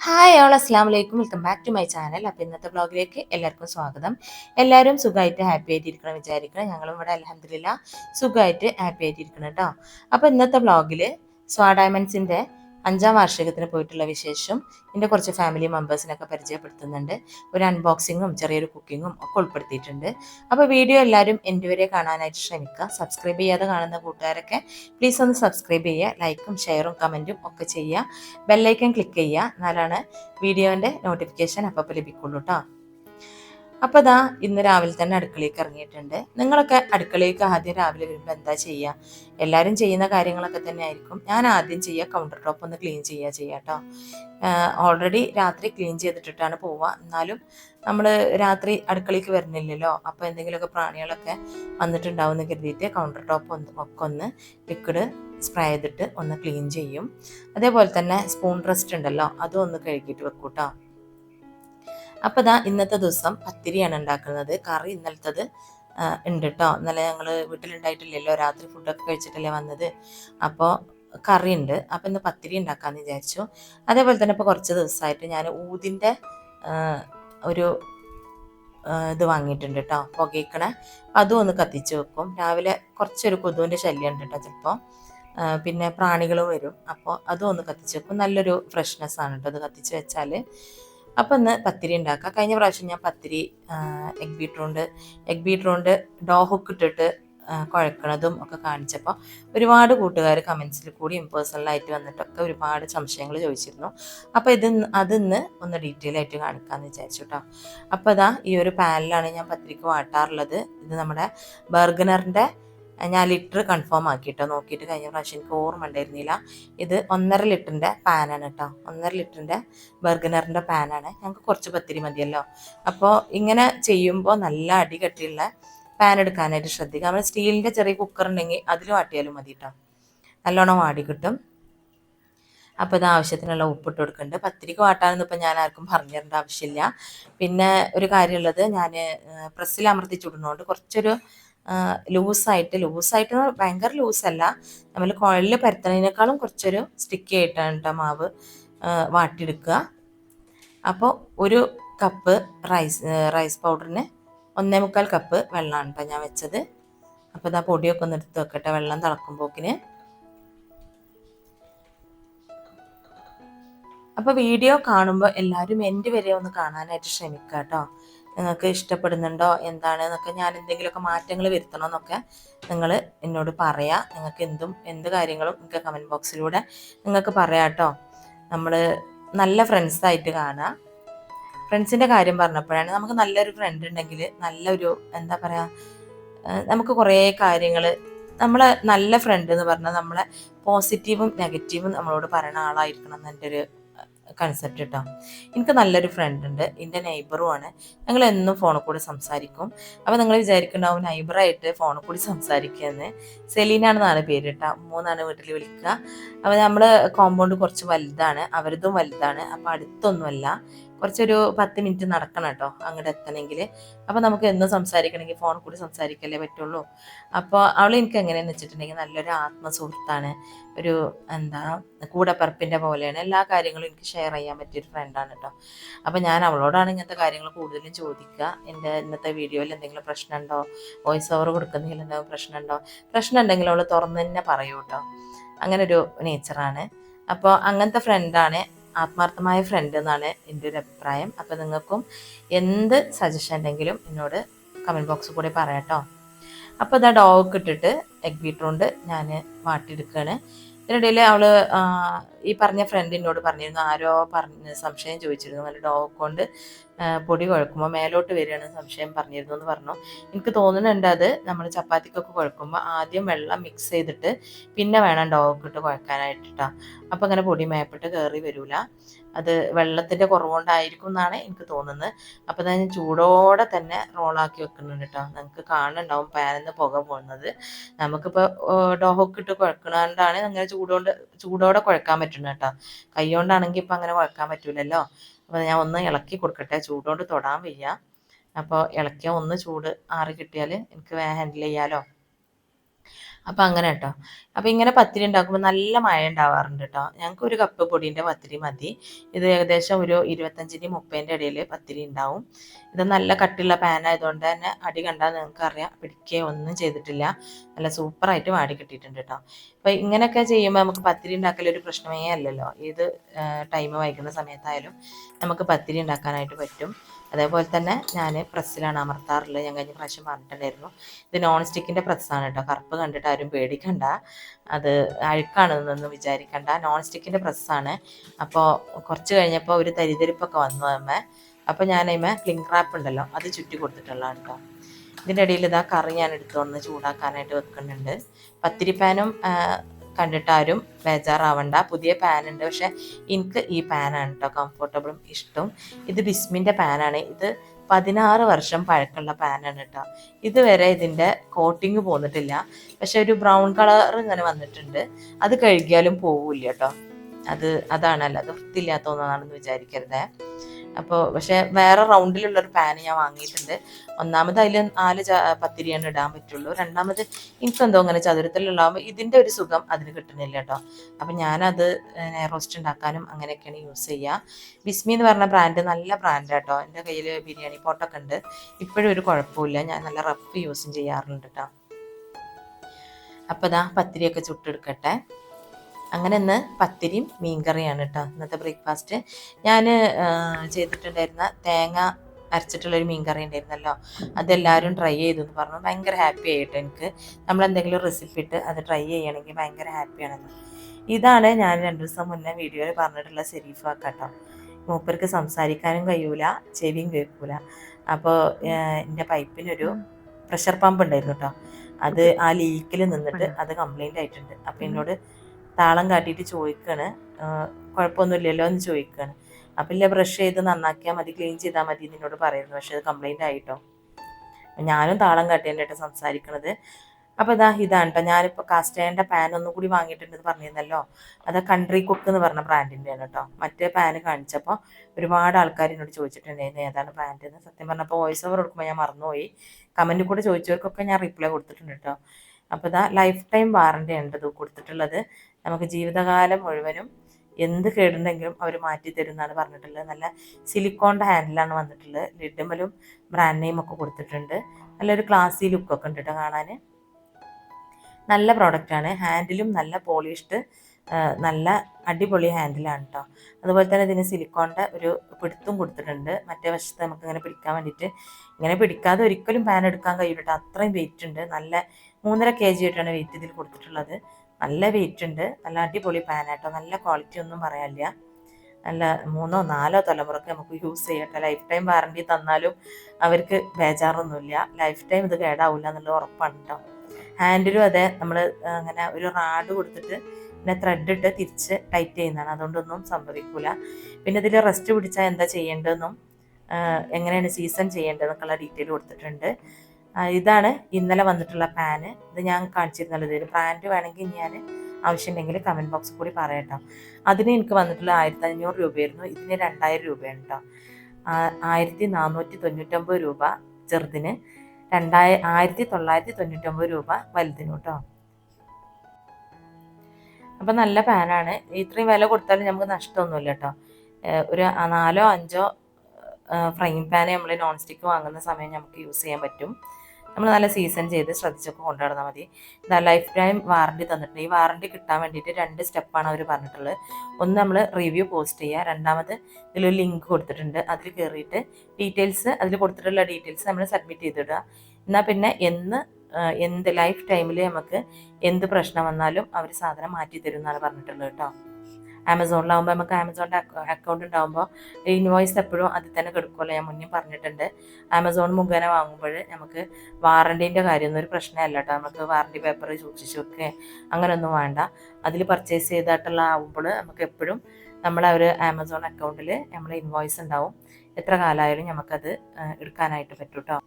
Hi all അസ്ലാം വലൈക്കും welcome back to my channel അപ്പോൾ ഇന്നത്തെ ബ്ലോഗിലേക്ക് എല്ലാവർക്കും സ്വാഗതം. എല്ലാവരും സുഖമായിട്ട് ഹാപ്പി ആയിട്ടിരിക്കണം വിചാരിക്കണം. ഞങ്ങളും ഇവിടെ അലഹമില്ല സുഖമായിട്ട് ഹാപ്പി ആയിട്ടിരിക്കണം കേട്ടോ. അപ്പോൾ ഇന്നത്തെ ബ്ലോഗിൽ സ്വാ ഡയമണ്ട്സിന്റെ അഞ്ചാം വാർഷികത്തിന് പോയിട്ടുള്ള വിശേഷം എന്റെ കുറച്ച് ഫാമിലി മെമ്പേഴ്സിനൊക്കെ പരിചയപ്പെടുത്തുന്നുണ്ട്. ഒരു അൺബോക്സിങ്ങും ചെറിയൊരു കുക്കിങ്ങും ഒക്കെ ഉൾപ്പെടുത്തിയിട്ടുണ്ട്. അപ്പോൾ വീഡിയോ എല്ലാവരും എന്റെ വരെ കാണാനായിട്ട് ശ്രമിക്കുക. സബ്സ്ക്രൈബ് ചെയ്യാതെ കാണുന്ന കൂട്ടുകാരൊക്കെ പ്ലീസ് ഒന്ന് സബ്സ്ക്രൈബ് ചെയ്യുക. ലൈക്കും ഷെയറും കമന്റും ഒക്കെ ചെയ്യുക. ബെല്ലൈക്കൺ ക്ലിക്ക് ചെയ്യുക. എന്നാലാണ് വീഡിയോന്റെ നോട്ടിഫിക്കേഷൻ അപ്പോൾ ലഭിക്കുള്ളൂ കേട്ടോ അപ്പോൾ ദാ ഇന്ന് രാവിലെ തന്നെ അടുക്കളയിലേക്ക് ഇറങ്ങിയിട്ടുണ്ട്. നിങ്ങളൊക്കെ അടുക്കളയിലേക്ക് ആദ്യം രാവിലെ വരുമ്പോൾ എന്താ ചെയ്യുക എല്ലാവരും ചെയ്യുന്ന കാര്യങ്ങളൊക്കെ തന്നെ ആയിരിക്കും. ഞാൻ ആദ്യം ചെയ്യുക കൗണ്ടർ ടോപ്പ് ഒന്ന് ക്ലീൻ ചെയ്യുക ചെയ്യാട്ടോ ഓൾറെഡി രാത്രി ക്ലീൻ ചെയ്തിട്ടിട്ടാണ് പോവുക എന്നാലും നമ്മൾ രാത്രി അടുക്കളയ്ക്ക് വരുന്നില്ലല്ലോ അപ്പോൾ എന്തെങ്കിലുമൊക്കെ പ്രാണികളൊക്കെ വന്നിട്ടുണ്ടാവും എന്ന് കരുതിയിട്ട് കൗണ്ടർ ടോപ്പ് ഒന്ന് ഒക്കെ ഒന്ന് ലിക്വിഡ് സ്പ്രേ ചെയ്തിട്ട് ഒന്ന് ക്ലീൻ ചെയ്യും. അതേപോലെ തന്നെ സ്പൂൺ റെസ്റ്റ് ഉണ്ടല്ലോ അതും ഒന്ന് കഴുകിയിട്ട് വെക്കൂട്ടോ. അപ്പോൾ ഇതാ ഇന്നത്തെ ദിവസം പത്തിരിയാണ് ഉണ്ടാക്കുന്നത്. കറി ഇന്നലത്തത് ഉണ്ട് കേട്ടോ ഇന്നലെ ഞങ്ങൾ വീട്ടിലുണ്ടായിട്ടില്ലല്ലോ. രാത്രി ഫുഡൊക്കെ കഴിച്ചിട്ടല്ലേ വന്നത്. അപ്പോൾ കറി ഉണ്ട്. അപ്പോൾ ഇന്ന് പത്തിരി ഉണ്ടാക്കാമെന്ന് വിചാരിച്ചു. അതേപോലെ തന്നെ ഇപ്പോൾ കുറച്ച് ദിവസമായിട്ട് ഞാൻ ഊതിന്റെ ഒരു ഇത് വാങ്ങിയിട്ടുണ്ട് കേട്ടോ പുകയ്ക്കണ. അതും ഒന്ന് കത്തിച്ച് വെക്കും. രാവിലെ കുറച്ചൊരു കൊതുവിന്റെ ശല്യം ഉണ്ട് കേട്ടോ ചിലപ്പോൾ പിന്നെ പ്രാണികൾ വരും. അപ്പോൾ അതും ഒന്ന് കത്തിച്ച് വെക്കും. നല്ലൊരു ഫ്രഷ്നെസ് ആണ് കേട്ടോ അത് കത്തിച്ച് വെച്ചാൽ അപ്പം ഇന്ന് പത്തിരി ഉണ്ടാക്കാം. കഴിഞ്ഞ പ്രാവശ്യം ഞാൻ pathiri egg beetroot egg beetroot dough hook ഇട്ടിട്ട് കുഴക്കണതും ഒക്കെ കാണിച്ചപ്പോൾ ഒരുപാട് കൂട്ടുകാർ കമൻസിൽ കൂടിയും പേഴ്സണലായിട്ട് വന്നിട്ടൊക്കെ ഒരുപാട് സംശയങ്ങൾ ചോദിച്ചിരുന്നു. അപ്പോൾ ഇത് അതിന്ന് ഒന്ന് ഡീറ്റെയിൽ ആയിട്ട് കാണിക്കാമെന്ന് വിചാരിച്ചു കേട്ടോ അപ്പോൾ ഇതാ ഈ ഒരു പാനിലാണ് ഞാൻ പത്തിരിക്ക് വാട്ടാറുള്ളത്. ഇത് നമ്മുടെ ബർഗനറിന്റെ ഞാൻ ലിറ്റർ കൺഫേം ആക്കിയിട്ടോ നോക്കിയിട്ട് കഴിഞ്ഞ പ്രാവശ്യം എനിക്ക് ഓർമ്മ ഉണ്ടായിരുന്നില്ല. ഇത് ഒന്നര ലിറ്ററിന്റെ പാനാണ് കേട്ടോ ഒന്നര ലിറ്ററിന്റെ ബർഗനറിന്റെ പാനാണ് ഞങ്ങൾക്ക് കുറച്ച് പത്തിരി മതിയല്ലോ. അപ്പോൾ ഇങ്ങനെ ചെയ്യുമ്പോൾ നല്ല അടി കെട്ടിയുള്ള പാൻ എടുക്കാനായിട്ട് ശ്രദ്ധിക്കുക. നമ്മൾ സ്റ്റീലിന്റെ ചെറിയ കുക്കർ ഉണ്ടെങ്കിൽ അതിൽ വാട്ടിയാലും മതി കേട്ടോ നല്ലോണം വാടി കിട്ടും. അപ്പോൾ ഇത് ആവശ്യത്തിനുള്ള ഉപ്പിട്ട് കൊടുക്കുന്നുണ്ട്. പത്തിരിക്ക് വാട്ടാനൊന്നും ഇപ്പം ഞാൻ ആർക്കും പറഞ്ഞു തരേണ്ട ആവശ്യമില്ല. പിന്നെ ഒരു കാര്യമുള്ളത് ഞാൻ പ്രസ്സിൽ അമർത്തി ചുടുന്നതുകൊണ്ട് കുറച്ചൊരു ലൂസായിട്ട് ലൂസായിട്ട് ഭയങ്കര ലൂസല്ല. നമ്മൾ കുഴലിൽ പരത്തുന്നതിനേക്കാളും കുറച്ചൊരു സ്റ്റിക്കി ആയിട്ടാണ് കേട്ടോ മാവ് വാട്ടിയെടുക്കുക. അപ്പോൾ ഒരു കപ്പ് റൈസ് റൈസ് പൗഡറിന് ഒന്നേ മുക്കാൽ കപ്പ് വെള്ളമാണ് കേട്ടോ ഞാൻ വെച്ചത്. അപ്പോൾ ഇതാ പൊടിയൊക്കെ ഒന്ന് എടുത്ത് വെക്കട്ടെ. വെള്ളം തിളക്കുമ്പോക്കിന്. അപ്പോൾ വീഡിയോ കാണുമ്പോൾ എല്ലാവരും എന്റെ വരെ ഒന്ന് കാണാനായിട്ട് ശ്രമിക്കുക കേട്ടോ നിങ്ങൾക്ക് ഇഷ്ടപ്പെടുന്നുണ്ടോ? എന്താണ്? എന്നൊക്കെ ഞാൻ എന്തെങ്കിലുമൊക്കെ മാറ്റങ്ങൾ വരുത്തണമെന്നൊക്കെ നിങ്ങൾ എന്നോട് പറയാം. നിങ്ങൾക്ക് എന്തും എന്ത് കാര്യങ്ങളും നിങ്ങൾക്ക് കമന്റ് ബോക്സിലൂടെ നിങ്ങൾക്ക് പറയാം കേട്ടോ നമ്മൾ നല്ല ഫ്രണ്ട്സായിട്ട് കാണുക ഫ്രണ്ട്സിന്റെ കാര്യം പറഞ്ഞപ്പോഴാണ് നമുക്ക് നല്ലൊരു ഫ്രണ്ട് ഉണ്ടെങ്കിൽ നല്ലൊരു എന്താ പറയുക നമുക്ക് കുറേ കാര്യങ്ങൾ നമ്മളെ നല്ല ഫ്രണ്ട് എന്ന് പറഞ്ഞാൽ നമ്മളെ പോസിറ്റീവും നെഗറ്റീവും നമ്മളോട് പറയുന്ന ആളായിരിക്കണം എന്റെ ഒരു കൺസെപ്റ്റ് കേട്ടോ എനിക്ക് നല്ലൊരു ഫ്രണ്ട് ഉണ്ട്. എന്റെ നെയ്ബറുമാണ് ഞങ്ങൾ എന്നും ഫോണിൽ കൂടി സംസാരിക്കും. അപ്പോൾ നിങ്ങൾ വിചാരിക്കുന്നുണ്ടാവും നൈബറായിട്ട് ഫോണിൽ കൂടി സംസാരിക്കുകയെന്ന്. സെലീനാണെന്നാണ് പേര് കേട്ടോ മൂന്നാണ് വീട്ടിൽ വിളിക്കുക. അപ്പോൾ നമ്മൾ കോമ്പൗണ്ട് കുറച്ച് വലുതാണ്. അവരതും വലുതാണ്. അപ്പോൾ അടുത്തൊന്നുമല്ല. കുറച്ചൊരു പത്ത് മിനിറ്റ് നടക്കണം കേട്ടോ അങ്ങോട്ട് എത്തണമെങ്കിൽ അപ്പോൾ നമുക്ക് എന്നും സംസാരിക്കണമെങ്കിൽ ഫോൺ കൂടി സംസാരിക്കല്ലേ പറ്റുള്ളൂ. അപ്പോൾ അവൾ എനിക്ക് എങ്ങനെയാണെന്ന് വെച്ചിട്ടുണ്ടെങ്കിൽ നല്ലൊരു ആത്മസുഹൃത്താണ്. ഒരു എന്താ കൂടപ്പറപ്പിന്റെ പോലെയാണ്. എല്ലാ കാര്യങ്ങളും എനിക്ക് ഷെയർ ചെയ്യാൻ പറ്റിയൊരു ഫ്രണ്ടാണ് കേട്ടോ. അപ്പോൾ ഞാൻ അവളോടാണ് ഇങ്ങനത്തെ കാര്യങ്ങൾ കൂടുതലും ചോദിക്കുക. എന്റെ ഇന്നത്തെ വീഡിയോയിൽ എന്തെങ്കിലും പ്രശ്നമുണ്ടോ? വോയിസ് ഓവർ കൊടുക്കുന്നതിൽ എന്തെങ്കിലും പ്രശ്നമുണ്ടോ? പ്രശ്നം ഉണ്ടെങ്കിൽ അവൾ തുറന്ന് തന്നെ പറയൂ കേട്ടോ. അങ്ങനെ ഒരു നേച്ചറാണ് അപ്പോൾ അങ്ങനത്തെ ഫ്രണ്ടാണ് ആത്മാർത്ഥമായ ഫ്രണ്ട് എന്നാണ് എന്റെ ഒരു അഭിപ്രായം. അപ്പോൾ നിങ്ങൾക്കും എന്ത് സജഷൻ ഉണ്ടെങ്കിലും എന്നോട് കമന്റ് ബോക്സിൽ കൂടി കേട്ടോ അപ്പോൾ ഇതാ ഡോഗ് ഇട്ടിട്ട് എഗ് ബീട്രൂണ്ട് ഞാൻ വാട്ടിയെടുക്കുകയാണ് ഇതിനിടയിൽ അവൾ ഈ പറഞ്ഞ ഫ്രണ്ടിനോട് പറഞ്ഞിരുന്നു ആരോ പറഞ്ഞ് സംശയം ചോദിച്ചിരുന്നു നല്ല ഡോഗ് കൊണ്ട് പൊടി കുഴക്കുമ്പോൾ മേലോട്ട് വരികയാണ് സംശയം പറഞ്ഞിരുന്നു എന്ന് പറഞ്ഞു. എനിക്ക് തോന്നുന്നുണ്ട് അത് നമ്മൾ ചപ്പാത്തിക്കൊക്കെ കുഴക്കുമ്പോൾ ആദ്യം വെള്ളം മിക്സ് ചെയ്തിട്ട് പിന്നെ വേണം ഡോഗ് ഇട്ട് കുഴക്കാനായിട്ടാ അപ്പോൾ അങ്ങനെ പൊടി മേപ്പിട്ട് കയറി വരില്ല അത് വെള്ളത്തിന്റെ കുറവുകൊണ്ടായിരിക്കും എന്നാണ് എനിക്ക് തോന്നുന്നത്. അപ്പോൾ ഞാൻ ചൂടോടെ തന്നെ റോളാക്കി വെക്കുന്നുണ്ട് കേട്ടോ. നിങ്ങൾക്ക് കാണുന്നുണ്ടാവും പാനിന്ന് പുക പോകുന്നത്. നമുക്കിപ്പോൾ ഡോഹൊക്കെ ഇട്ട് കുഴക്കണോണ്ടാണ് അങ്ങനെ ചൂടോണ്ട് ചൂടോടെ കുഴക്കാൻ പറ്റുന്നത് കേട്ടോ. കൈകൊണ്ടാണെങ്കിൽ ഇപ്പം അങ്ങനെ കുഴക്കാൻ പറ്റൂലല്ലോ. അപ്പോൾ ഞാൻ ഒന്ന് ഇളക്കി കൊടുക്കട്ടെ. ചൂടോണ്ട് തൊടാൻ വയ്യ. അപ്പോൾ ഇളക്കിയ ഒന്ന് ചൂട് ആറി കിട്ടിയാൽ എനിക്ക് ഹാൻഡിൽ ചെയ്യാലോ. അപ്പം അങ്ങനെ കേട്ടോ അപ്പം ഇങ്ങനെ പത്തിരി ഉണ്ടാക്കുമ്പോൾ നല്ല മഴ ഉണ്ടാവാറുണ്ട് കേട്ടോ ഞങ്ങൾക്ക് ഒരു കപ്പ് പൊടീന്റെ പത്തിരി മതി. ഇത് ഏകദേശം ഒരു ഇരുപത്തഞ്ചിന്റെ മുപ്പതിന്റെ ഇടയിൽ പത്തിരി ഉണ്ടാവും ഇത് നല്ല കട്ടിയുള്ള പാൻ ആയതുകൊണ്ട് തന്നെ അടി കണ്ടാൽ നിങ്ങൾക്ക് അറിയാം. പിടിക്കുകയോ ഒന്നും ചെയ്തിട്ടില്ല. നല്ല സൂപ്പറായിട്ട് വാടി കിട്ടിയിട്ടുണ്ട് കേട്ടോ അപ്പം ഇങ്ങനെയൊക്കെ ചെയ്യുമ്പോൾ നമുക്ക് പത്തിരി ഉണ്ടാക്കൽ ഒരു പ്രശ്നമേ അല്ലല്ലോ. ഏത് ടൈം വൈകുന്ന സമയത്തായാലും നമുക്ക് പത്തിരി ഉണ്ടാക്കാനായിട്ട് പറ്റും. അതേപോലെ തന്നെ ഞാൻ പ്രസ്സിലാണ് അമർത്താറുള്ളത്. ഞാൻ കഴിഞ്ഞ പ്രാവശ്യം പറഞ്ഞിട്ടുണ്ടായിരുന്നു. ഇത് നോൺ സ്റ്റിക്കിന്റെ പ്രസ്സാണ് കേട്ടോ. കറുപ്പ് കണ്ടിട്ട് ആരും പേടിക്കണ്ട. അത് അഴുക്കാണെന്നൊന്നും വിചാരിക്കണ്ട. നോൺ സ്റ്റിക്കിന്റെ പ്രസ്സാണ്. അപ്പോൾ കുറച്ച് കഴിഞ്ഞപ്പോൾ ഒരു തരിതരിപ്പൊക്കെ വന്നു അമ്മ. അപ്പോൾ ഞാൻ അതിമേ ക്ലിങ് റാപ്പ് ഉണ്ടല്ലോ അത് ചുറ്റി കൊടുത്തിട്ടുള്ളതാണ് കേട്ടോ. ഇതിന്റെ ഇടയിൽ ഇതാ കറി ഞാൻ എടുത്തുകൊണ്ട് ചൂടാക്കാനായിട്ട് വെക്കുന്നുണ്ട്. പത്തിരി പാനും കണ്ടിട്ട് ആരും ബേജാറാവണ്ട. പുതിയ പാൻ ഉണ്ട് പക്ഷെ എനിക്ക് ഈ പാനാണ് കേട്ടോ കംഫർട്ടബിളും ഇഷ്ടവും ഇത് ബിസ്മിന്റെ പാനാണ്. ഇത് പതിനാറ് വർഷം പഴക്കമുള്ള പാനാണ് കേട്ടോ ഇതുവരെ ഇതിന്റെ കോട്ടിങ് പോന്നിട്ടില്ല. പക്ഷെ ഒരു ബ്രൗൺ കളർ ഇങ്ങനെ വന്നിട്ടുണ്ട്. അത് കഴുകിയാലും പോവില്ല കേട്ടോ അത് അതാണല്ലോ അത് വൃത്തിയില്ലാത്ത ഒന്നാണെന്ന് വിചാരിക്കരുതേ. അപ്പോൾ പക്ഷെ വേറെ റൗണ്ടിലുള്ള ഒരു പാന് ഞാൻ വാങ്ങിയിട്ടുണ്ട്. ഒന്നാമത് അതിൽ നാല് പത്തിരിയാണ് ഇടാൻ പറ്റുള്ളൂ. രണ്ടാമത് എനിക്കെന്തോ അങ്ങനെ ചതുരത്തിലുള്ളാകുമ്പോൾ ഇതിന്റെ ഒരു സുഖം അതിന് കിട്ടുന്നില്ല കേട്ടോ. അപ്പം ഞാനത് റോസ്റ്റ് ഉണ്ടാക്കാനും അങ്ങനെയൊക്കെയാണ് യൂസ് ചെയ്യുക ബിസ്മി എന്ന് പറഞ്ഞ ബ്രാൻഡ് നല്ല ബ്രാൻഡ് കേട്ടോ. എന്റെ കയ്യിൽ ബിരിയാണി പോട്ടൊക്കെ ഉണ്ട്. ഇപ്പോഴും ഒരു കുഴപ്പമില്ല ഞാൻ നല്ല റഫ് യൂസും ചെയ്യാറുണ്ട് കേട്ടോ. അപ്പോൾ ഇതാ പത്തിരിയൊക്കെ ചുട്ടെടുക്കട്ടെ. അങ്ങനെ ഇന്ന് പത്തിരിയും മീൻകറിയാണ് കേട്ടോ ഇന്നത്തെ ബ്രേക്ക്ഫാസ്റ്റ്. ഞാൻ ചെയ്തിട്ടുണ്ടായിരുന്ന തേങ്ങ അരച്ചിട്ടുള്ളൊരു മീൻകറി ഉണ്ടായിരുന്നല്ലോ. അതെല്ലാവരും ട്രൈ ചെയ്തു എന്ന് പറഞ്ഞു. ഭയങ്കര ഹാപ്പി ആയിട്ട് എനിക്ക്. നമ്മൾ എന്തെങ്കിലും റെസിപ്പി ഇട്ട് അത് ട്രൈ ചെയ്യണമെങ്കിൽ ഭയങ്കര ഹാപ്പിയാണെന്ന് ഇതാണ് ഞാൻ രണ്ടു ദിവസം മുന്നേ വീഡിയോയിൽ പറഞ്ഞിട്ടുള്ള സെരീഫ കേട്ടോ മൂപ്പർക്ക് സംസാരിക്കാനും കഴിയൂല ചെവിയും കേൾക്കൂല. അപ്പോൾ എന്റെ പൈപ്പിനൊരു പ്രഷർ പമ്പ് ഉണ്ടായിരുന്നു കേട്ടോ അത് ആ ലീക്കിൽ നിന്നിട്ട് അത് കംപ്ലൈന്റ് ആയിട്ടുണ്ട്. അപ്പം എന്നോട് താളം കാട്ടിയിട്ട് ചോദിക്കുകയാണ് കുഴപ്പമൊന്നുമില്ലല്ലോ എന്ന് ചോദിക്കുകയാണ് അപ്പം ഇല്ല ബ്രഷ് ചെയ്ത് നന്നാക്കിയാൽ മതി ക്ലീൻ ചെയ്താൽ മതി എന്നോട് പറയുന്നു. പക്ഷേ അത് കംപ്ലൈന്റ് ആയിട്ടോ? ഞാനും താളം കാട്ടിയാണ് സംസാരിക്കണത്. അപ്പോൾ ഇതാ ഇതാണ് കേട്ടോ ഞാനിപ്പോൾ കാസ്റ്റേന്റെ പാൻ ഒന്നും കൂടി വാങ്ങിയിട്ടുണ്ടെന്ന് പറഞ്ഞിരുന്നല്ലോ. അത് കൺട്രി കുക്ക് എന്ന് പറഞ്ഞ ബ്രാൻഡിന്റെ ആണ് കേട്ടോ മറ്റേ പാന് കാണിച്ചപ്പോൾ ഒരുപാട് ആൾക്കാർ എന്നോട് ചോദിച്ചിട്ടുണ്ടായിരുന്നു ഏതാണ് ബ്രാൻഡ് എന്ന് സത്യം പറഞ്ഞപ്പോൾ വോയിസ് ഓവർ കൊടുക്കുമ്പോൾ ഞാൻ മറന്നുപോയി. കമന്റിൽ കൂടെ ചോദിച്ചവർക്കൊക്കെ ഞാൻ റിപ്ലൈ കൊടുത്തിട്ടുണ്ട് കേട്ടോ അപ്പോൾ ഇതാ ലൈഫ് ടൈം വാറണ്ടി ഉണ്ട് ഇത് കൊടുത്തിട്ടുള്ളത്. നമുക്ക് ജീവിതകാലം മുഴുവനും എന്ത് കേടുണ്ടെങ്കിലും അവർ മാറ്റി തരും എന്നാണ് പറഞ്ഞിട്ടുള്ളത്. നല്ല സിലിക്കോണിന്റെ ഹാൻഡിലാണ് വന്നിട്ടുള്ളത്. ലിഡ്മലും ബ്രാൻഡ് നെയിം ഒക്കെ കൊടുത്തിട്ടുണ്ട്. നല്ലൊരു ക്ലാസി ലുക്കൊക്കെ ഉണ്ട് കേട്ടോ കാണാൻ നല്ല പ്രോഡക്റ്റാണ് ഹാൻഡിലും നല്ല പോളിഷ്ഡ് നല്ല അടിപൊളി ഹാൻഡിലാണ് കേട്ടോ അതുപോലെ തന്നെ ഇതിന് സിലിക്കോണിന്റെ ഒരു പിടുത്തും കൊടുത്തിട്ടുണ്ട്. മറ്റേ വശത്ത് നമുക്ക് ഇങ്ങനെ പിടിക്കാൻ വേണ്ടിയിട്ട്. ഇങ്ങനെ പിടിക്കാതെ ഒരിക്കലും പാൻ എടുക്കാൻ കഴിയില്ല കേട്ടോ അത്രയും വെയിറ്റ് ഉണ്ട്. നല്ല മൂന്നര കെ ജി ആയിട്ടാണ് വെയിറ്റ് ഇതിൽ കൊടുത്തിട്ടുള്ളത്. നല്ല വെയിറ്റ് ഉണ്ട്. നല്ല അടിപൊളി പാനാട്ടോ നല്ല ക്വാളിറ്റി ഒന്നും പറയാനില്ല. നല്ല മൂന്നോ നാലോ തലമുറയ്ക്ക് നമുക്ക് യൂസ് ചെയ്യട്ടെ ലൈഫ് ടൈം വാറണ്ടി തന്നാലും അവർക്ക് ബേജാറൊന്നുമില്ല. ലൈഫ് ടൈം ഇത് കേടാവില്ല എന്നുള്ളത് ഉറപ്പാണ് കേട്ടോ ഹാൻഡിലും അതെ നമ്മൾ അങ്ങനെ ഒരു റാഡ് കൊടുത്തിട്ട് പിന്നെ ത്രെഡ് ഇട്ട് തിരിച്ച് ടൈറ്റ് ചെയ്യുന്നതാണ്. അതുകൊണ്ടൊന്നും സംഭവിക്കില്ല പിന്നെ ഇതിൽ റെസ്റ്റ് പിടിച്ചാൽ എന്താ ചെയ്യേണ്ടതെന്നും എങ്ങനെയാണ് സീസൺ ചെയ്യേണ്ടതെന്നൊക്കെയുള്ള ഡീറ്റെയിൽ കൊടുത്തിട്ടുണ്ട്. ഇതാണ് ഇന്നലെ വന്നിട്ടുള്ള പാന് ഇത് ഞാൻ കാണിച്ചിരുന്നുള്ളത് ഒരു ബ്രാൻഡ് വേണമെങ്കിൽ ഞാൻ ആവശ്യമുണ്ടെങ്കിൽ കമന്റ് ബോക്സിൽ കൂടി പറയട്ടോ. അതിന് എനിക്ക് വന്നിട്ടുള്ള ആയിരത്തി അഞ്ഞൂറ് രൂപയായിരുന്നു. ഇതിന് രണ്ടായിരം രൂപയാണ് കേട്ടോ ആയിരത്തി നാനൂറ്റി തൊണ്ണൂറ്റൊമ്പത് രൂപ ചെറുതിന്. രണ്ടായി ആയിരത്തി തൊള്ളായിരത്തി തൊണ്ണൂറ്റൊമ്പത് രൂപ വലുതിന് കേട്ടോ അപ്പം നല്ല പാനാണ് ഇത്രയും വില കൊടുത്താലും നമുക്ക് നഷ്ടമൊന്നുമില്ല കേട്ടോ ഒരു നാലോ അഞ്ചോ ഫ്രൈ പാന് നമ്മൾ നോൺ സ്റ്റിക്ക് വാങ്ങുന്ന സമയം നമുക്ക് യൂസ് ചെയ്യാൻ പറ്റും. നമ്മൾ നല്ല സീസൺ ചെയ്ത് ശ്രദ്ധിച്ചൊക്കെ കൊണ്ടുനടന്നാൽ മതി. എന്താ ലൈഫ് ടൈം വാറണ്ടി തന്നിട്ടുണ്ട്. ഈ വാറണ്ടി കിട്ടാൻ വേണ്ടിയിട്ട് രണ്ട് സ്റ്റെപ്പാണ് അവർ പറഞ്ഞിട്ടുള്ളത്. ഒന്ന് നമ്മൾ റിവ്യൂ പോസ്റ്റ് ചെയ്യുക. രണ്ടാമത് ഇതിലൊരു ലിങ്ക് കൊടുത്തിട്ടുണ്ട്. അതിൽ കയറിയിട്ട് ഡീറ്റെയിൽസ് അതിൽ കൊടുത്തിട്ടുള്ള ഡീറ്റെയിൽസ് നമ്മൾ സബ്മിറ്റ് ചെയ്തിടുക. എന്നാൽ പിന്നെ എന്ന് എന്ത് ലൈഫ് ടൈമിൽ നമുക്ക് എന്ത് പ്രശ്നം വന്നാലും അവർ സാധനം മാറ്റി തരും എന്നാണ് പറഞ്ഞിട്ടുള്ളത് കേട്ടോ. ആമസോണിലാവുമ്പോൾ നമുക്ക് ആമസോണിന്റെ അക്കൗണ്ട് ഉണ്ടാകുമ്പോൾ ഇൻവോയ്സ് എപ്പോഴും അതിൽ തന്നെ കിടക്കുമല്ലോ ഞാൻ മുന്നേ പറഞ്ഞിട്ടുണ്ട്. ആമസോൺ മുഖേന വാങ്ങുമ്പോൾ നമുക്ക് വാറണ്ടീന്റെ കാര്യമൊന്നും ഒരു പ്രശ്നമല്ല കേട്ടോ നമുക്ക് വാറണ്ടി പേപ്പർ സൂക്ഷിച്ച് വെക്കുക അങ്ങനെയൊന്നും വേണ്ട. അതിൽ പർച്ചേസ് ചെയ്തിട്ടുള്ള ആവുമ്പോൾ നമുക്ക് എപ്പോഴും നമ്മളെ ഒരു ആമസോൺ അക്കൗണ്ടിൽ നമ്മളെ ഇൻവോയ്സ് ഉണ്ടാവും. എത്ര കാലമായാലും നമുക്കത് എടുക്കാനായിട്ട് പറ്റും കേട്ടോ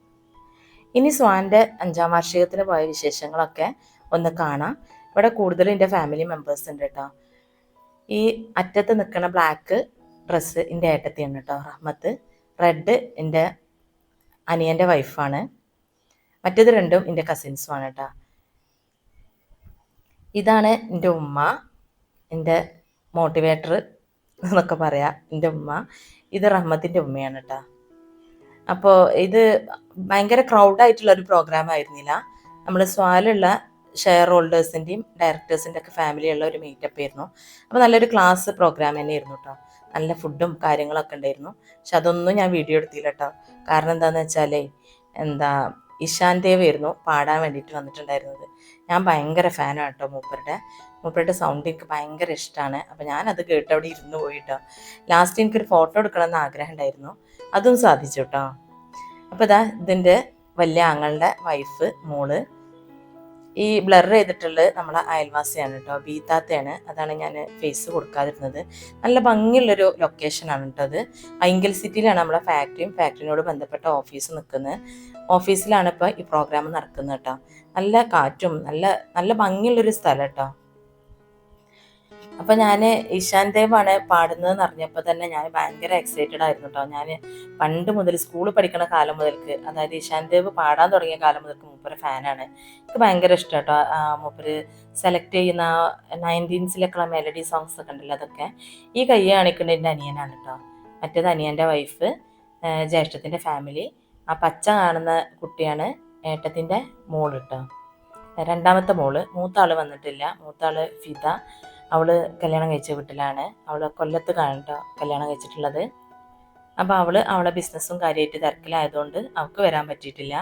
ഇനി സ്വാന്റെ അഞ്ചാം വാർഷികത്തിന് പോയ വിശേഷങ്ങളൊക്കെ ഒന്ന് കാണാം. ഇവിടെ കൂടുതലും എന്റെ ഫാമിലി മെമ്പേഴ്സ് ഉണ്ട് കേട്ടോ ഈ അറ്റത്ത് നിൽക്കുന്ന ബ്ലാക്ക് ഡ്രസ്സ് എന്റെ ഏട്ടത്തിയാണ് കേട്ടോ റഹ്മത്ത്. റെഡ് എന്റെ അനിയന്റെ വൈഫാണ് മറ്റേത് രണ്ടും എന്റെ കസിൻസുമാണ് കേട്ടോ ഇതാണ് എന്റെ ഉമ്മ എന്റെ മോട്ടിവേറ്റർ എന്നൊക്കെ പറയാം എന്റെ ഉമ്മ. ഇത് റഹ്മത്തിന്റെ ഉമ്മയാണ് കേട്ടോ അപ്പോൾ ഇത് ഭയങ്കര ക്രൗഡായിട്ടുള്ള ഒരു പ്രോഗ്രാം ആയിരുന്നില്ല. നമ്മൾ സ്വാലുള്ള ഷെയർ ഹോൾഡേഴ്സിന്റെയും ഡയറക്ടേഴ്സിന്റെ ഒക്കെ ഫാമിലിയുള്ള ഒരു മീറ്റപ്പ് ആയിരുന്നു. അപ്പോൾ നല്ലൊരു ക്ലാസ് പ്രോഗ്രാം തന്നെ ആയിരുന്നു കേട്ടോ. നല്ല ഫുഡും കാര്യങ്ങളൊക്കെ ഉണ്ടായിരുന്നു. പക്ഷെ അതൊന്നും ഞാൻ വീഡിയോ എടുത്തില്ല കേട്ടോ. കാരണം എന്താണെന്ന് വെച്ചാലേ എന്താ ഇഷാൻ ദേവ് ആയിരുന്നു പാടാൻ വേണ്ടിയിട്ട് വന്നിട്ടുണ്ടായിരുന്നത്. ഞാൻ ഭയങ്കര ഫാനാണ് കേട്ടോ മൂപ്പരുടെ. മൂപ്പരുടെ സൗണ്ട് എനിക്ക് ഭയങ്കര ഇഷ്ടമാണ്. അപ്പോൾ ഞാനത് കേട്ട് അവിടെ ഇരുന്ന് പോയിട്ടോ ലാസ്റ്റ് എനിക്കൊരു ഫോട്ടോ എടുക്കണമെന്ന് ആഗ്രഹം ഉണ്ടായിരുന്നു. അതും സാധിച്ചു കേട്ടോ. അപ്പോൾ ഇതാ ഇതിന്റെ വലിയ ആങ്ങളുടെ വൈഫ് മോൾ. ഈ ബ്ലർ ചെയ്തിട്ടുള്ളത് നമ്മളെ അയൽവാസിയാണ് കേട്ടോ ബീത്താത്തയാണ്. അതാണ് ഞാൻ ഫേസ് കൊടുക്കാതിരുന്നത്. നല്ല ഭംഗിയുള്ളൊരു ലൊക്കേഷനാണ് കേട്ടോ അത്. ഐങ്കൽ സിറ്റിയിലാണ് നമ്മളെ ഫാക്ടറിയും ഫാക്ടറിനോട് ബന്ധപ്പെട്ട ഓഫീസ് നിൽക്കുന്നത് ഓഫീസിലാണ് ഇപ്പോൾ ഈ പ്രോഗ്രാം നടക്കുന്നത് കേട്ടോ നല്ല കാറ്റും നല്ല നല്ല ഭംഗിയുള്ളൊരു സ്ഥലം കേട്ടോ അപ്പോൾ ഞാൻ ഇഷാൻ പാടുന്നത് പാടുന്നതെന്ന് അറിഞ്ഞപ്പോൾ തന്നെ ഞാൻ ഭയങ്കര എക്സൈറ്റഡ് ആയിരുന്നു കേട്ടോ ഞാൻ പണ്ട് മുതൽ സ്കൂളിൽ പഠിക്കുന്ന കാലം മുതൽക്ക് അതായത് ഇഷാൻ ദേവ് പാടാൻ തുടങ്ങിയ കാലം മുതൽക്ക് മൂപ്പര് ഫാനാണ് എനിക്ക് ഭയങ്കര ഇഷ്ടം കേട്ടോ മൂപ്പര് സെലക്ട് ചെയ്യുന്ന നയന്റീൻസിലൊക്കെയുള്ള മെലഡി സോങ്സ് ഒക്കെ ഉണ്ടല്ലോ അതൊക്കെ. ഈ കൈ കാണിക്കുന്ന എന്റെ അനിയനാണ് കേട്ടോ മറ്റേത് അനിയന്റെ വൈഫ് ജ്യേഷ്ഠത്തിന്റെ ഫാമിലി ആ പച്ച കാണുന്ന കുട്ടിയാണ് ഏട്ടത്തിന്റെ മോൾ കേട്ടോ രണ്ടാമത്തെ മോൾ മൂത്ത ആൾ വന്നിട്ടില്ല. മൂത്ത ആൾ ഫിദ. അവൾ കല്യാണം കഴിച്ച വീട്ടിലാണ്. അവൾ കൊല്ലത്ത് കാണട്ടോ കല്യാണം കഴിച്ചിട്ടുള്ളത്. അപ്പോൾ അവൾ അവളെ ബിസിനസ്സും കാര്യമായിട്ട് തിരക്കിലായതുകൊണ്ട് അവൾക്ക് വരാൻ പറ്റിയിട്ടില്ല.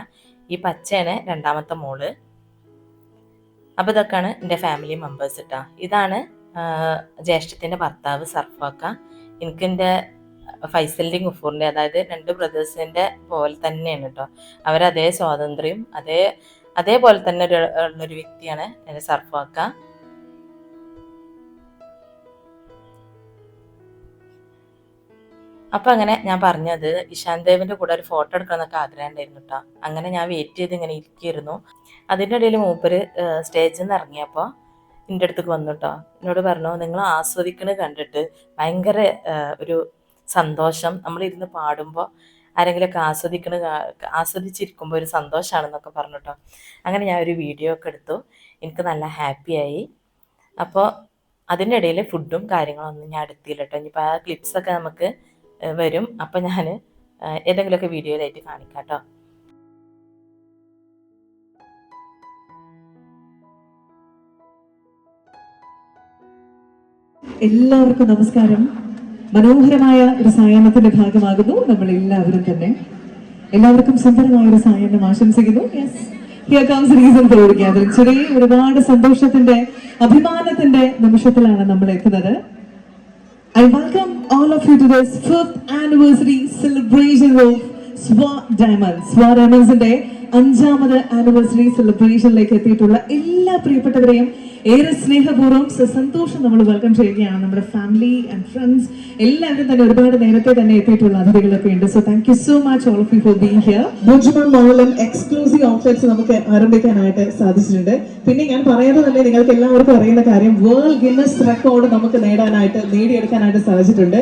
ഈ പച്ചയാണ് രണ്ടാമത്തെ മോൾ. അപ്പോൾ ഇതൊക്കെയാണ് എന്റെ ഫാമിലി മെമ്പേഴ്സ് കേട്ടോ ഇതാണ് ജ്യേഷ്ഠത്തിന്റെ ഭർത്താവ് സർഫാക്ക. എനിക്ക് എന്റെ ഫൈസലിന്റെയും ഗുഫൂറിന്റെ അതായത് രണ്ട് ബ്രദേഴ്സിന്റെ പോലെ തന്നെയാണ് കേട്ടോ അവരതേ സ്വാതന്ത്ര്യം അതേ അതേപോലെ തന്നെ ഒരു ഉള്ളൊരു വ്യക്തിയാണ് എന്റെ സർഫാക്ക. അപ്പം അങ്ങനെ ഞാൻ പറഞ്ഞത് ഇഷാൻ ദേവിന്റെ കൂടെ ഒരു ഫോട്ടോ എടുക്കണമെന്നൊക്കെ ആഗ്രഹം ഉണ്ടായിരുന്നു കേട്ടോ അങ്ങനെ ഞാൻ വെയിറ്റ് ചെയ്ത് ഇങ്ങനെ ഇരിക്കുന്നു അതിന്റെ ഇടയിൽ മൂപ്പര് സ്റ്റേജിൽ നിന്ന് ഇറങ്ങിയപ്പോൾ എന്റെ അടുത്തേക്ക് വന്നു കേട്ടോ എന്നോട് പറഞ്ഞു നിങ്ങൾ ആസ്വദിക്കണത് കണ്ടിട്ട് ഭയങ്കര ഒരു സന്തോഷം. നമ്മളിരുന്ന് പാടുമ്പോൾ ആരെങ്കിലുമൊക്കെ ആസ്വദിക്കണ ആസ്വദിച്ചിരിക്കുമ്പോൾ ഒരു സന്തോഷമാണെന്നൊക്കെ പറഞ്ഞു കേട്ടോ അങ്ങനെ ഞാൻ ഒരു വീഡിയോ ഒക്കെ എടുത്തു. എനിക്ക് നല്ല ഹാപ്പിയായി അപ്പോൾ അതിന്റെ ഇടയിൽ ഫുഡും കാര്യങ്ങളൊന്നും ഞാൻ എടുത്തില്ല കേട്ടോ ഇനിയിപ്പോൾ ആ ക്ലിപ്സൊക്കെ നമുക്ക് വരും. അപ്പം ഞാൻ ഏതെങ്കിലുമൊക്കെ വീഡിയോയിലായിട്ട് കാണിക്കാം കേട്ടോ എല്ലാവർക്കും നമസ്കാരം. മനോഹരമായ ഒരു സായാഹ്നത്തിന്റെ ഭാഗമാകുന്നു നമ്മൾ എല്ലാവരും തന്നെ. എല്ലാവർക്കും സുന്ദരമായ ഒരു സായാഹ്നം ആശംസിക്കുന്നു. ഹിയർ കംസ് റീസൺ ചെറിയ ഒരുപാട് സന്തോഷത്തിന്റെ അഭിമാനത്തിന്റെ നിമിഷത്തിലാണ് നമ്മൾ എത്തുന്നത്. I welcome all of you to this fifth anniversary celebration of Swa diamonds. Swa ഡയമണ്ട്സിന്റെ അഞ്ചാമത് ആനിവേഴ്സറി സെലിബ്രേഷനിലേക്ക് എത്തിയിട്ടുള്ള എല്ലാ പ്രിയപ്പെട്ടവരെയും ഏറെ സ്നേഹപൂർവം സന്തോഷം നമ്മൾ വെൽക്കം ചെയ്യുകയാണ്. നമ്മുടെ ഫാമിലി ആൻഡ് ഫ്രണ്ട്സ് എല്ലാവരും തന്നെ ഒരുപാട് നേരത്തെ തന്നെ എത്തിയിട്ടുള്ള അതിഥികളൊക്കെ ഉണ്ട്. So thank you so much all of you for being here ബുജ്മൺ മോളിലും എക്സ്ക്ലൂസീവ് ഔട്ട്ലെറ്റ്സ് നമുക്ക് ആരംഭിക്കാനായിട്ട് സാധിച്ചിട്ടുണ്ട്. പിന്നെ ഞാൻ പറയുന്നത് തന്നെ നിങ്ങൾക്ക് എല്ലാവർക്കും അറിയുന്ന കാര്യം വേൾഡ് ഗിന്നസ് റെക്കോർഡ് നമുക്ക് നേടാനായിട്ട് നേടിയെടുക്കാനായിട്ട് സാധിച്ചിട്ടുണ്ട്.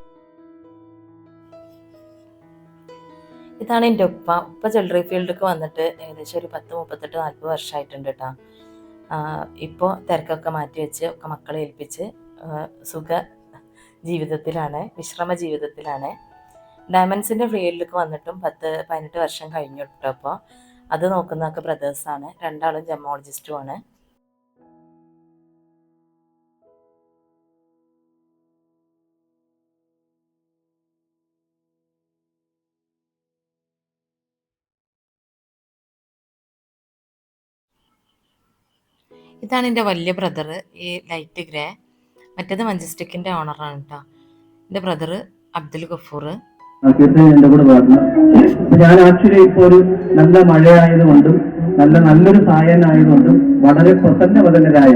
ഇതാണ് എന്റെ ഉപ്പ. ഉപ്പ ജ്വല്ലറി ഫീൽഡിലേക്ക് വന്നിട്ട് ഏകദേശം ഒരു പത്ത് മുപ്പത്തെട്ട് നാൽപ്പത് വർഷമായിട്ടുണ്ട് കേട്ടോ. ഇപ്പോൾ തിരക്കൊക്കെ മാറ്റി വെച്ച് ഒക്കെ മക്കളെ ഏൽപ്പിച്ച് സുഖ ജീവിതത്തിലാണ് വിശ്രമ ജീവിതത്തിലാണ്. ഡയമണ്ട്സിന്റെ ഫീൽഡിലേക്ക് വന്നിട്ടും പത്ത് പതിനെട്ട് വർഷം കഴിഞ്ഞു കേട്ടോ അപ്പോൾ അത് നോക്കുന്നതൊക്കെ ബ്രദേഴ്സാണ് രണ്ടാളും ജമോളജിസ്റ്റുമാണ് ഇതാണ് എന്റെ വലിയ ബ്രദർ ഈ ലൈറ്റ് ഗ്രേ മറ്റേത് മഞ്ചസ്റ്റിക്കിന്റെ ഓണറാണ് കേട്ടോ എന്റെ ബ്രദർ അബ്ദുൽ ഗഫൂർ. എന്റെ കൂടെ പറഞ്ഞു ഞാൻ ആക്ച്വലി ഇപ്പോൾ ഒരു നല്ല മഴയായതുകൊണ്ടും നല്ല നല്ലൊരു സായനായതുകൊണ്ടും വളരെ പ്രസന്നവദനരായ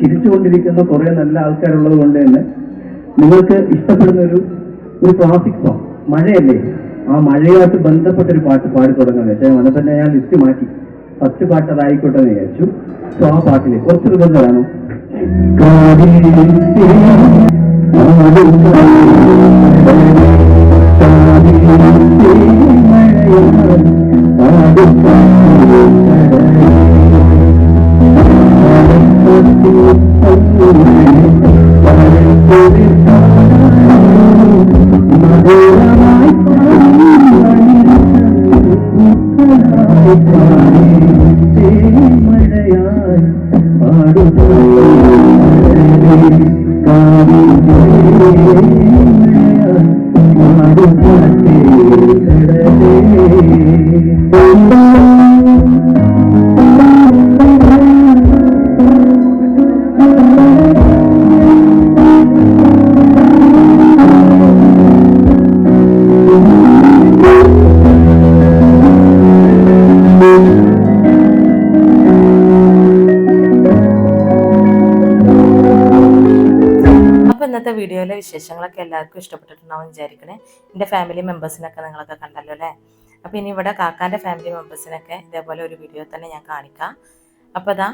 ചിരിച്ചുകൊണ്ടിരിക്കുന്ന കുറെ നല്ല ആൾക്കാരുള്ളത് കൊണ്ട് തന്നെ നിങ്ങൾക്ക് ഇഷ്ടപ്പെടുന്ന ഒരു ഒരു ക്ലാസിക് സോങ് മഴയല്ലേ? ആ മഴയുമായിട്ട് ബന്ധപ്പെട്ട ഒരു പാട്ട് പാടി തുടങ്ങുന്നത് പക്ഷേ തന്നെ ഞാൻ ലിസ്റ്റ് മാറ്റി. ഫസ്റ്റ് പാട്ട് അതായിക്കോട്ടെ എന്ന് വിചാരിച്ചു. സോ ആ പാട്ടിൽ കുറച്ച് നിർബന്ധമാണ് വേണം എല്ലാവർക്കും ഇഷ്ടപ്പെട്ടിട്ടുണ്ടാവും വിചാരിക്കണേ. എന്റെ ഫാമിലി മെമ്പേഴ്സിനൊക്കെ നിങ്ങളൊക്കെ കണ്ടല്ലോ അല്ലേ? അപ്പോൾ ഇനി ഇവിടെ കാക്കാന്റെ ഫാമിലി മെമ്പേഴ്സിനൊക്കെ ഇതേപോലെ ഒരു വീഡിയോ തന്നെ ഞാൻ കാണിക്കാം. അപ്പോൾ അതാ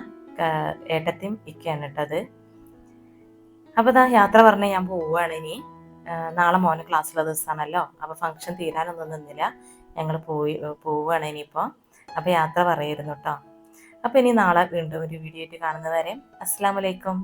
ഏട്ടത്തിയും ഇക്കയാണ് കേട്ടത് അപ്പോൾ ഇതാ യാത്ര പറഞ്ഞ് ഞാൻ പോവുകയാണ് ഇനി. നാളെ മോന് ക്ലാസ്സുള്ള ദിവസമാണല്ലോ. അപ്പോൾ ഫംഗ്ഷൻ തീരാനൊന്നും നിന്നില്ല. ഞങ്ങൾ പോയി പോവുകയാണ് ഇനിയിപ്പോൾ അപ്പോൾ യാത്ര പറയായിരുന്നു കേട്ടോ. അപ്പോൾ ഇനി നാളെ വീണ്ടും ഒരു വീഡിയോ ആയിട്ട് കാണുന്നവരെ അസ്സാം വലൈക്കും